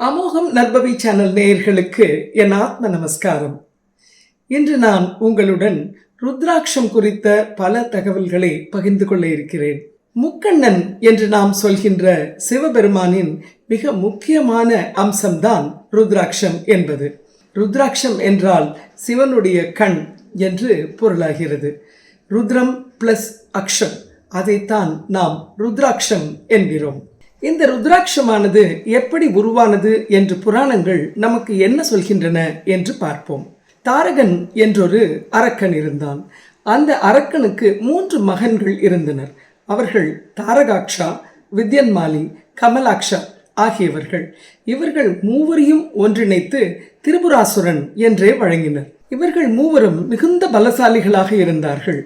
அமோகம் நற்பவி channel நேயர்களுக்கு என் ஆத்ம நமஸ்காரம். இன்று நான் உங்களுடன் ருத்ராட்சம் குறித்த பல தகவல்களை பகிர்ந்து கொள்ள இருக்கிறேன். முக்கண்ணன் என்று நாம் சொல்கின்ற சிவபெருமானின் மிக முக்கியமான அம்சம்தான் ருத்ராட்சம் என்பது. ருத்ராட்சம் என்றால் சிவனுடைய கண் என்று பொருளாகிறது. ருத்ரம் பிளஸ் அக்ஷம் அதைத்தான் நாம் ருத்ராட்சம் என்கிறோம். இந்த ருத்ராட்சமானது எப்படி உருவானது என்று புராணங்கள் நமக்கு என்ன சொல்கின்றன என்று பார்ப்போம். தாரகன் என்றொரு அரக்கன் இருந்தான். அந்த அரக்கனுக்கு மூன்று மகன்கள் இருந்தனர். அவர்கள் தாரகாக்ஷா வித்யன்மாலி கமலாக்ஷா ஆகியவர்கள். இவர்கள் மூவரையும் ஒன்றிணைத்து திரிபுராசுரன் என்றே வழங்கினர். இவர்கள் மூவரும் மிகுந்த பலசாலிகளாக இருந்தார்கள்.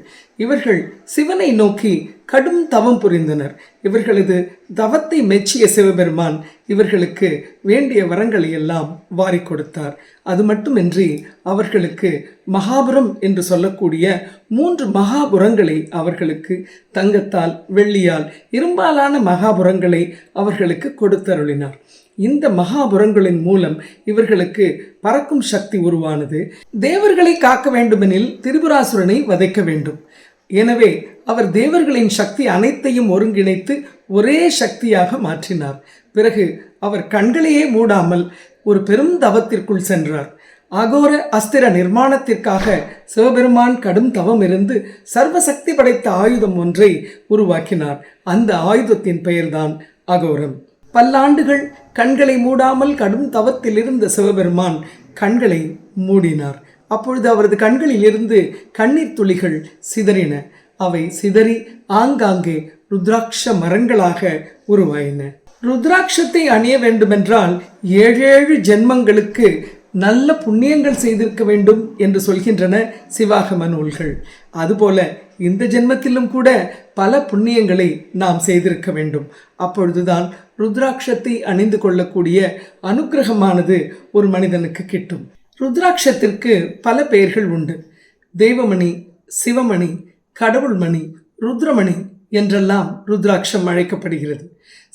இவர்கள் சிவனை நோக்கி கடும் தவம் புரிந்தனர். இவர்களது தவத்தை மெச்சிய சிவபெருமான் இவர்களுக்கு வேண்டிய வரங்களை எல்லாம் வாரி கொடுத்தார். அது மட்டுமின்றி அவர்களுக்கு மகாபுரம் என்று சொல்லக்கூடிய மூன்று மகாபுரங்களை அவர்களுக்கு தங்கத்தால் வெள்ளியால் இரும்பாலான மகாபுரங்களை அவர்களுக்கு கொடுத்தருளினார். இந்த மகாபுரங்களின் மூலம் இவர்களுக்கு பறக்கும் சக்தி உருவானது. தேவர்களை காக்க வேண்டுமெனில் திரிபுராசுரனை வதைக்க வேண்டும். எனவே அவர் தேவர்களின் சக்தி அனைத்தையும் ஒருங்கிணைத்து ஒரே சக்தியாக மாற்றினார். பிறகு அவர் கண்களையே மூடாமல் ஒரு பெரும் தவத்திற்குள் சென்றார். அகோர அஸ்திர நிர்மாணத்திற்காக சிவபெருமான் கடும் தவம் இருந்து சர்வசக்தி படைத்த ஆயுதம் ஒன்றை உருவாக்கினார். அந்த ஆயுதத்தின் பெயர்தான் அகோரம். பல்லாண்டுகள் கண்களை மூடாமல் கடும் தவத்தில் இருந்த சிவபெருமான் கண்களை மூடினார். அப்பொழுது அவரது கண்களில் இருந்து கண்ணீர் துளிகள் சிதறின. அவை சிதறி ஆங்காங்கே ருத்ராட்ச மரங்களாக உருவாயின. ருத்ராட்சத்தை அணிய வேண்டுமென்றால் ஏழேழு ஜென்மங்களுக்கு நல்ல புண்ணியங்கள் செய்திருக்க வேண்டும் என்று சொல்கின்றன சிவாகம நூல்கள். அதுபோல இந்த ஜென்மத்திலும் கூட பல புண்ணியங்களை நாம் செய்திருக்க வேண்டும். அப்பொழுதுதான் ருத்ராட்சத்தை அணிந்து கொள்ளக்கூடிய அனுக்கிரகமானது ஒரு மனிதனுக்கு கிட்டும். ருத்ராட்சத்திற்கு பல பெயர்கள் உண்டு. தெய்வமணி சிவமணி கடவுள்மணி ருத்ரமணி என்றெல்லாம் ருத்ராட்சம் அழைக்கப்படுகிறது.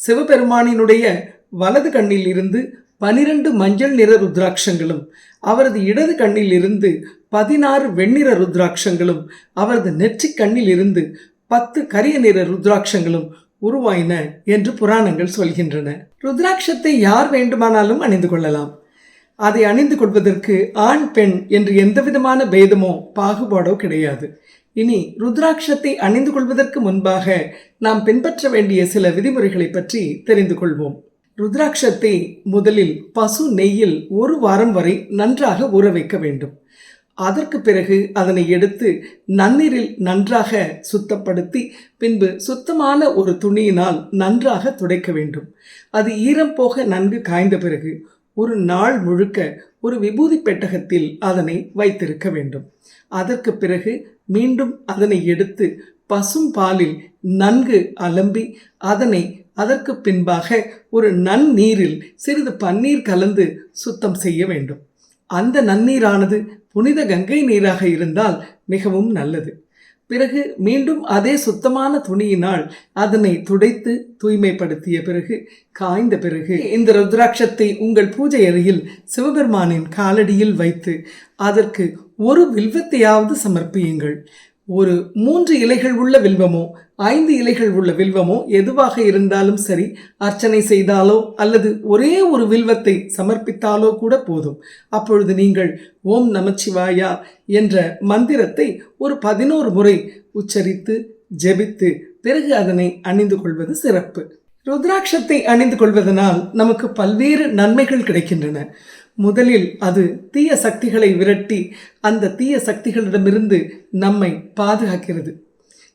சிவபெருமானினுடைய வலது கண்ணில் இருந்து பனிரெண்டு மஞ்சள் நிற ருத்ராட்சங்களும் அவரது இடது கண்ணில் இருந்து பதினாறு வெண்ணிற ருத்ராட்சங்களும் அவரது நெற்றிக் கண்ணில் இருந்து பத்து கரிய நிற ருத்ராட்சங்களும் உருவாயின என்று புராணங்கள் சொல்கின்றன. ருத்ராட்சத்தை யார் வேண்டுமானாலும் அணிந்து கொள்ளலாம். அதை அணிந்து கொள்வதற்கு ஆண் பெண் என்று எந்தவிதமான பேதமோ பாகுபாடோ கிடையாது. இனி ருத்ராட்சத்தை அணிந்து கொள்வதற்கு முன்பாக நாம் பின்பற்ற வேண்டிய சில விதிமுறைகளை பற்றி தெரிந்து கொள்வோம். ருத்ராட்சத்தை முதலில் பசு நெய்யில் ஒரு வாரம் வரை நன்றாக ஊற வைக்க வேண்டும். அதற்கு பிறகு அதனை எடுத்து நன்னீரில் நன்றாக சுத்தப்படுத்தி பின்பு சுத்தமான ஒரு துணியினால் நன்றாக துடைக்க வேண்டும். அது ஈரம் போக நன்கு காய்ந்த பிறகு ஒரு நாள் முழுக்க ஒரு விபூதி பெட்டகத்தில் அதனை வைத்திருக்க வேண்டும். அதற்கு பிறகு மீண்டும் அதனை எடுத்து பசும் பாலில் நன்கு அலம்பி அதனை அதற்கு பின்பாக ஒரு நன்னீரில் சிறிது பன்னீர் கலந்து சுத்தம் செய்ய வேண்டும். அந்த நன்னீரானது புனித கங்கை நீராக இருந்தால் மிகவும் நல்லது. பிறகு மீண்டும் அதே சுத்தமான துணியினால் அதனை துடைத்து தூய்மைப்படுத்திய பிறகு காய்ந்த பிறகு இந்த ருத்ராட்சத்தை உங்கள் பூஜை அறையில் சிவபெருமானின் காலடியில் வைத்து அதற்கு ஒரு வில்வத்தையாவது சமர்ப்பியுங்கள். ஒரு மூன்று இலைகள் உள்ள வில்வமோ ஐந்து இலைகள் உள்ள வில்வமோ எதுவாக இருந்தாலும் சரி அர்ச்சனை செய்தாலோ அல்லது ஒரே ஒரு வில்வத்தை சமர்ப்பித்தாலோ கூட போதும். அப்பொழுது நீங்கள் ஓம் நமச்சிவாயா என்ற மந்திரத்தை ஒரு பதினோரு முறை உச்சரித்து ஜெபித்து பிறகு அதனை அணிந்து கொள்வது சிறப்பு. ருத்ராட்சத்தை அணிந்து கொள்வதனால் நமக்கு பல்வேறு நன்மைகள் கிடைக்கின்றன. முதலில் அது தீய சக்திகளை விரட்டி அந்த தீய சக்திகளிடமிருந்து நம்மை பாதுகாக்கிறது.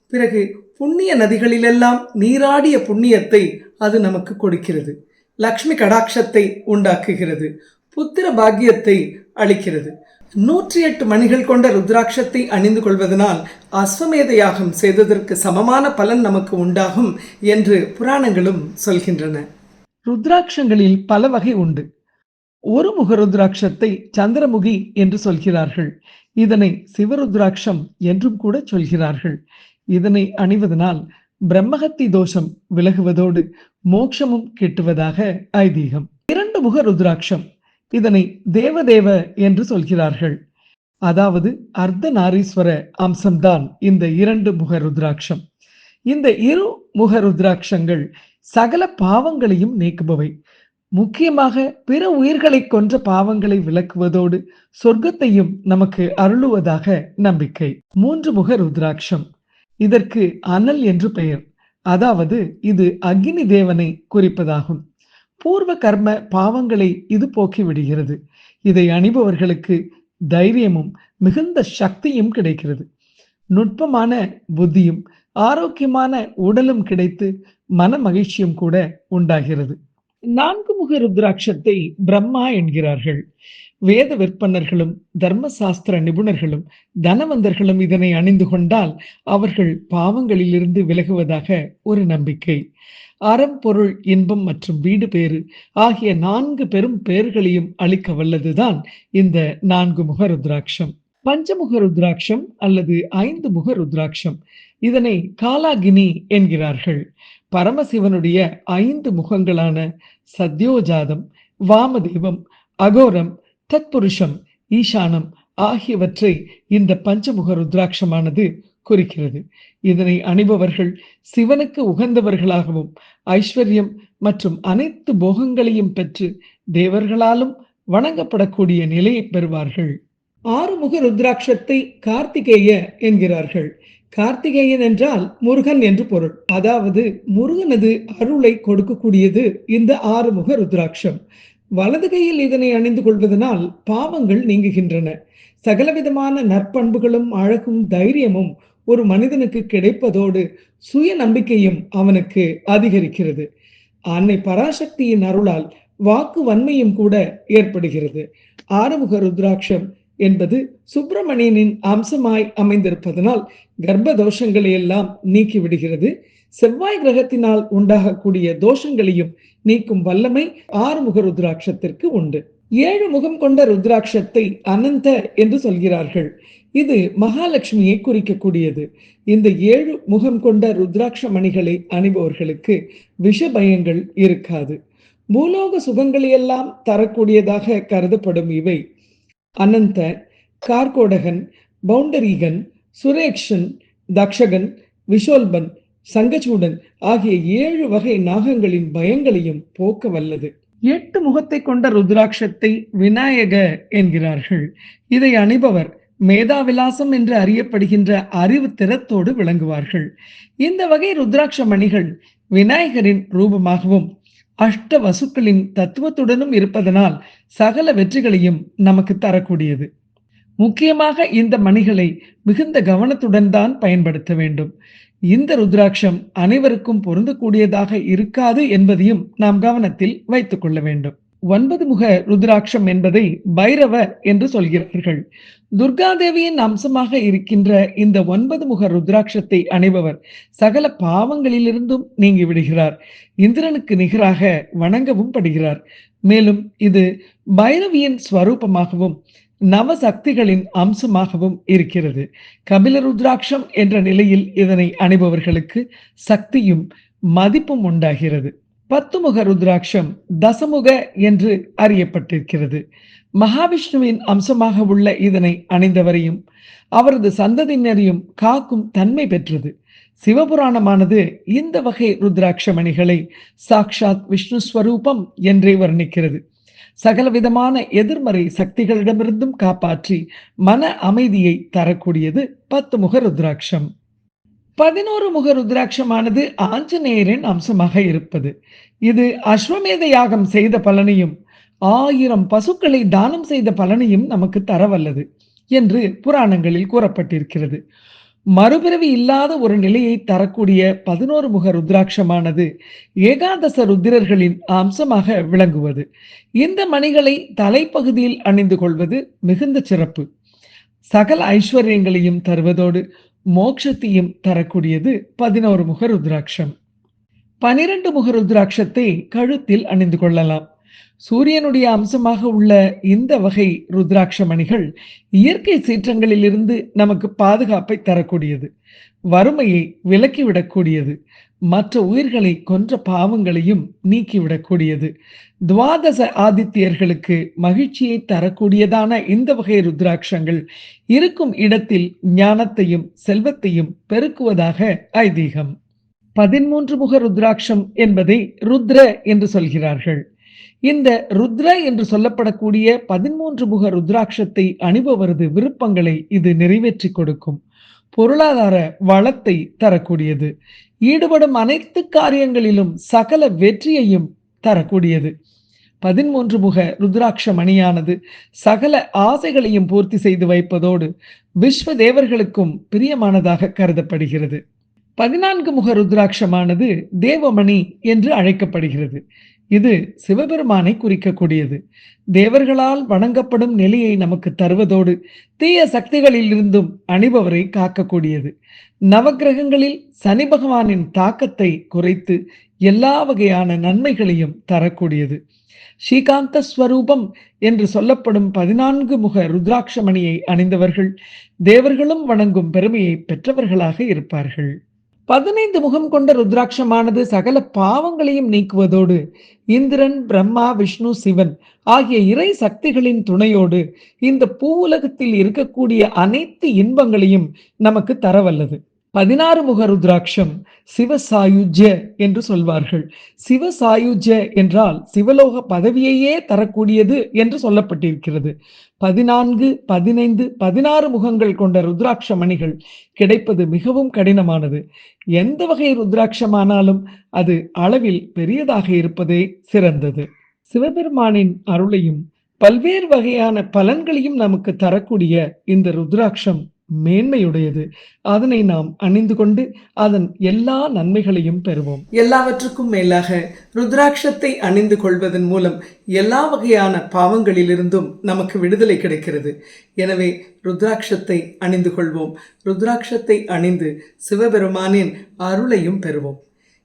பிறகு புண்ணிய நதிகளிலெல்லாம் நீராடிய புண்ணியத்தை அது நமக்கு கொடுக்கிறது. லக்ஷ்மி கடாட்சத்தை உண்டாக்குகிறது. புத்திர பாக்கியத்தை அளிக்கிறது. நூற்றி எட்டு மணிகள் கொண்ட ருத்ராட்சத்தை அணிந்து கொள்வதனால் அஸ்வமேத யாகம் செய்ததற்கு சமமான பலன் நமக்கு உண்டாகும் என்று புராணங்களும் சொல்கின்றன. ருத்ராட்சங்களில் பல வகை உண்டு. ஒரு முக ருத்ராட்சத்தை சந்திரமுகி என்று சொல்கிறார்கள். இதனை சிவருத்ராட்சம் என்றும் கூட சொல்கிறார்கள். இதனை அணிவதனால் பிரம்மஹத்தி தோஷம் விலகுவதோடு மோட்சமும் கிட்டுவதாக ஐதீகம். இரண்டு முக ருத்ராட்சம் இதனை தேவதேவ என்று சொல்கிறார்கள். அதாவது அர்த்தநாரீஸ்வர அம்சம்தான் இந்த இரண்டு முக ருத்ராட்சம் இந்த இரு முக ருத்ராட்சங்கள் சகல பாவங்களையும் நீக்குபவை. முக்கியமாக பிற உயிர்களை கொன்ற பாவங்களை விளக்குவதோடு சொர்க்கத்தையும் நமக்கு அருளுவதாக நம்பிக்கை. மூன்று முக ருத்ராட்சம் இதற்கு அனல் என்று பெயர். அதாவது இது அக்னி தேவனை குறிப்பதாகும். பூர்வ கர்ம பாவங்களை இது போக்கி விடுகிறது. இதை அணிபவர்களுக்கு தைரியமும் மிகுந்த சக்தியும் கிடைக்கிறது. நுட்பமான புத்தியும் ஆரோக்கியமான உடலும் கிடைத்து மன மகிழ்ச்சியும் கூட உண்டாகிறது. நான்கு முக ருத்ராட்சத்தை பிரம்மா என்கிறார்கள். வேத விற்பனர்களும் தர்மசாஸ்திர நிபுணர்களும் தனவந்தர்களும் இதனை அணிந்து கொண்டால் அவர்கள் பாவங்களிலிருந்து விலகுவதாக ஒரு நம்பிக்கை. அறம் பொருள் இன்பம் மற்றும் வீடு பேறு ஆகிய நான்கு பெரும் பெயர்களையும் அளிக்க வல்லதுதான் இந்த நான்கு முக ருத்ராட்சம். பஞ்சமுக ருத்ராட்சம் அல்லது ஐந்து முக ருத்ராட்சம். இதனை காலாகினி என்கிறார்கள். பரமசிவனுடைய ஐந்து முகங்களான சத்யோஜாதம் வாமதேவம் அகோரம் தத்புருஷம் ஈசானம் ஆகியவற்றை இந்த பஞ்சமுக ருத்ராட்சமானது குறிக்கிறது. இதனை அணிபவர்கள் சிவனுக்கு உகந்தவர்களாகவும் ஐஸ்வர்யம் மற்றும் அனைத்து போகங்களையும் பெற்று தேவர்களாலும் வணங்கப்படக்கூடிய நிலையை பெறுவார்கள். ஆறுமுக ருத்ராட்சத்தை கார்த்திகேய என்கிறார்கள். கார்த்திகேயன் என்றால் முருகன் என்று பொருள். அதாவது முருகனது அருளை கொடுக்கக்கூடியது இந்த ஆறுமுக ருத்ராட்சம். வலது கையில் இதனை அணிந்து கொள்வதனால் பாவங்கள் நீங்குகின்றன. சகலவிதமான நற்பண்புகளும் அழகும் தைரியமும் ஒரு மனிதனுக்கு கிடைப்பதோடு சுய நம்பிக்கையும் அவனுக்கு அதிகரிக்கிறது. அன்னை பராசக்தியின் அருளால் வாக்கு வன்மையும் கூட ஏற்படுகிறது. ஆறுமுக ருத்ராட்சம் என்பது சுப்பிரமணியனின் அம்சமாய் அமைந்திருப்பதனால் கர்ப்ப தோஷங்களை எல்லாம் நீக்கி விடுகிறது செவ்வாய் கிரகத்தினால் உண்டாகக்கூடிய தோஷங்களையும் நீக்கும் வல்லமை ஆறுமுக ருத்ராட்சத்திற்கு உண்டு. ஏழு முகம் கொண்ட ருத்ராட்சத்தை அனந்த என்று சொல்கிறார்கள். இது மகாலட்சுமியை குறிக்கக்கூடியது. இந்த ஏழு முகம் கொண்ட ருத்ராட்ச மணிகளை அணிபவர்களுக்கு விஷ பயங்கள் இருக்காது. பூலோக சுகங்களையெல்லாம் தரக்கூடியதாக கருதப்படும் இவை. அனந்த கார்கோடகன் பவுண்டரீகன் சுரேக்ஷன் தக்ஷகன் விஷோல்பன் சங்கச்சூடன் ஆகிய ஏழு வகை நாகங்களின் பயங்களையும் போக்க வல்லது. எட்டு முகத்தை கொண்ட ருத்ராட்சத்தை விநாயக என்கிறார்கள். இதை அணிபவர் மேதாவிலாசம் என்று அறியப்படுகின்ற அறிவு திறத்தோடு விளங்குவார்கள். இந்த வகை ருத்ராட்ச மணிகள் விநாயகரின் ரூபமாகவும் அஷ்ட வசுக்களின் தத்துவத்துடனும் இருப்பதனால் சகல வெற்றிகளையும் நமக்கு தரக்கூடியது. முக்கியமாக இந்த மணிகளை மிகுந்த கவனத்துடன் தான் பயன்படுத்த வேண்டும். இந்த ருத்ராட்சம் அனைவருக்கும் பொருந்தக்கூடியதாக இருக்காது என்பதையும் நாம் கவனத்தில் வைத்துக் கொள்ள வேண்டும். ஒன்பது முக ருத்ராட்சம் என்பதை பைரவ என்று சொல்கிறார்கள். துர்காதேவியின் அம்சமாக இருக்கின்ற இந்த ஒன்பது முக ருத்ராட்சத்தை அணிபவர் சகல பாவங்களிலிருந்தும் நீங்கி விடுகிறார். இந்திரனுக்கு நிகராக வணங்கவும் படுகிறார். மேலும் இது பைரவியின் ஸ்வரூபமாகவும் நவசக்திகளின் அம்சமாகவும் இருக்கிறது. கபில ருத்ராட்சம் என்ற நிலையில் இதனை அணிபவர்களுக்கு சக்தியும் மதிப்பும் உண்டாகிறது. பத்துமுக ருத்ராட்சம் தசமுக என்று அறியப்பட்டிருக்கிறது. மகாவிஷ்ணுவின் அம்சமாக உள்ள இதனை அணிந்தவரையும் அவரது சந்ததியினரையும் காக்கும் தன்மை பெற்றது. சிவபுராணமானது இந்த வகை ருத்ராட்சமணிகளை சாக்ஷாத் விஷ்ணு ஸ்வரூபம் என்றே வர்ணிக்கிறது. சகலவிதமான எதிர்மறை சக்திகளிடமிருந்தும் காப்பாற்றி மன அமைதியை தரக்கூடியது பத்து முக ருத்ராட்சம். பதினோரு முக ருத்ராட்சமானது ஆஞ்சநேயரின் அம்சமாக இருப்பது. இது அஸ்வமேத யாகம் செய்த பலனையும் ஆயிரம் பசுக்களை தானம் செய்த பலனையும் நமக்கு தரவல்லது என்று புராணங்களில் கூறப்பட்டிருக்கிறது. மறுபிறவி இல்லாத ஒரு நிலையை தரக்கூடிய பதினோரு முக ருத்ராட்சமானது ஏகாதச ருத்திரர்களின் அம்சமாக விளங்குவது. இந்த மணிகளை தலைப்பகுதியில் அணிந்து கொள்வது மிகுந்த சிறப்பு. சகல ஐஸ்வர்யங்களையும் தருவதோடு மோட்சத்தையும் தரக்கூடியது பதினோரு முக ருத்ராட்சம். பனிரெண்டு முக ருத்ராட்சத்தை கழுத்தில் அணிந்து கொள்ளலாம். சூரியனுடைய அம்சமாக உள்ள இந்த வகை ருத்ராட்ச மணிகள் இயற்கை சீற்றங்களிலிருந்து நமக்கு பாதுகாப்பை தரக்கூடியது. வறுமையை விலக்கிவிடக்கூடியது. மற்ற உயிர்களை கொன்ற பாவங்களையும் நீக்கிவிடக்கூடியது. துவாதச ஆதித்யர்களுக்கு மகிழ்ச்சியை தரக்கூடியதான இந்த வகை ருத்ராட்சங்கள் இருக்கும் இடத்தில் ஞானத்தையும் செல்வத்தையும் பெருக்குவதாக ஐதீகம். பதிமூன்று முக ருத்ராட்சம் என்பதை ருத்ர என்று சொல்கிறார்கள். இந்த ருத்ர என்று சொல்லப்படக்கூடிய பதிமூன்று முக ருத்ராட்சத்தை அணிபவரது விருப்பங்களை இது நிறைவேற்றி கொடுக்கும். பொருளாதார வளத்தை தரக்கூடியது. ஈடுபடும் அனைத்து காரியங்களிலும் சகல வெற்றியையும் தரக்கூடியது. பதிமூன்று முக ருத்ராட்ச மணியானது சகல ஆசைகளையும் பூர்த்தி செய்து வைப்பதோடு விஸ்வ தேவர்களுக்கும் பிரியமானதாக கருதப்படுகிறது. பதினான்கு முக ருத்ராட்சமானது தேவமணி என்று அழைக்கப்படுகிறது. இது சிவபெருமானை குறிக்கக்கூடியது. தேவர்களால் வணங்கப்படும் நிலையை நமக்கு தருவதோடு தீய சக்திகளில் இருந்தும் அணிபவரை காக்கக்கூடியது. நவக்கிரகங்களில் சனி பகவானின் தாக்கத்தை குறைத்து எல்லா வகையான நன்மைகளையும் தரக்கூடியது. ஸ்ரீகாந்த ஸ்வரூபம் என்று சொல்லப்படும் பதினான்கு முக ருத்ராட்சமணியை அணிந்தவர்கள் தேவர்களும் வணங்கும் பெருமையை பெற்றவர்களாக இருப்பார்கள். பதினைந்து முகம் கொண்ட ருத்ராட்சமானது சகல பாவங்களையும் நீக்குவதோடு இந்திரன் பிரம்மா விஷ்ணு சிவன் ஆகிய இறை சக்திகளின் துணையோடு இந்த பூவுலகத்தில் இருக்கக்கூடிய அனைத்து இன்பங்களையும் நமக்கு தரவல்லது. பதினாறு முக ருத்ராட்சம் சிவசாயுஜ என்று சொல்வார்கள். சிவசாயுஜ என்றால் சிவலோக பதவியையே தரக்கூடியது என்று சொல்லப்பட்டிருக்கிறது. பதினான்கு பதினைந்து பதினாறு முகங்கள் கொண்ட ருத்ராட்ச மணிகள் கிடைப்பது மிகவும் கடினமானது. எந்த வகை ருத்ராட்சமானாலும் அது அளவில் பெரியதாக இருப்பதே சிறந்தது. சிவபெருமானின் அருளையும் பல்வேறு வகையான பலன்களையும் நமக்கு தரக்கூடிய இந்த ருத்ராட்சம் மேன்மையுடையது. அதனை நாம் அணிந்து கொண்டு அதன் எல்லா நன்மைகளையும் பெறுவோம். எல்லாவற்றுக்கும் மேலாக ருத்ராட்சத்தை அணிந்து கொள்வதன் மூலம் எல்லா வகையான பாவங்களிலிருந்தும் நமக்கு விடுதலை கிடைக்கிறது. எனவே ருத்ராட்சத்தை அணிந்து கொள்வோம். ருத்ராட்சத்தை அணிந்து சிவபெருமானின் அருளையும் பெறுவோம்.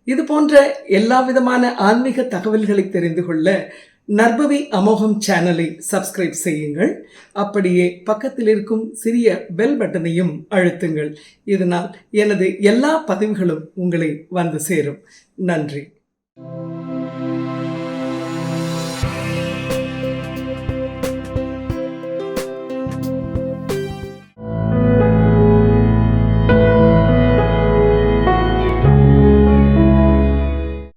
இது போன்ற எல்லா விதமான ஆன்மீக தகவல்களை தெரிந்து கொள்ள நற்பவி அமோகம் சேனலை சப்ஸ்கிரைப் செய்யுங்கள். அப்படியே பக்கத்தில் இருக்கும் சிறிய பெல் பட்டனையும் அழுத்துங்கள். இதனால் எனது எல்லா பதிவுகளும் உங்களை வந்து சேரும். நன்றி.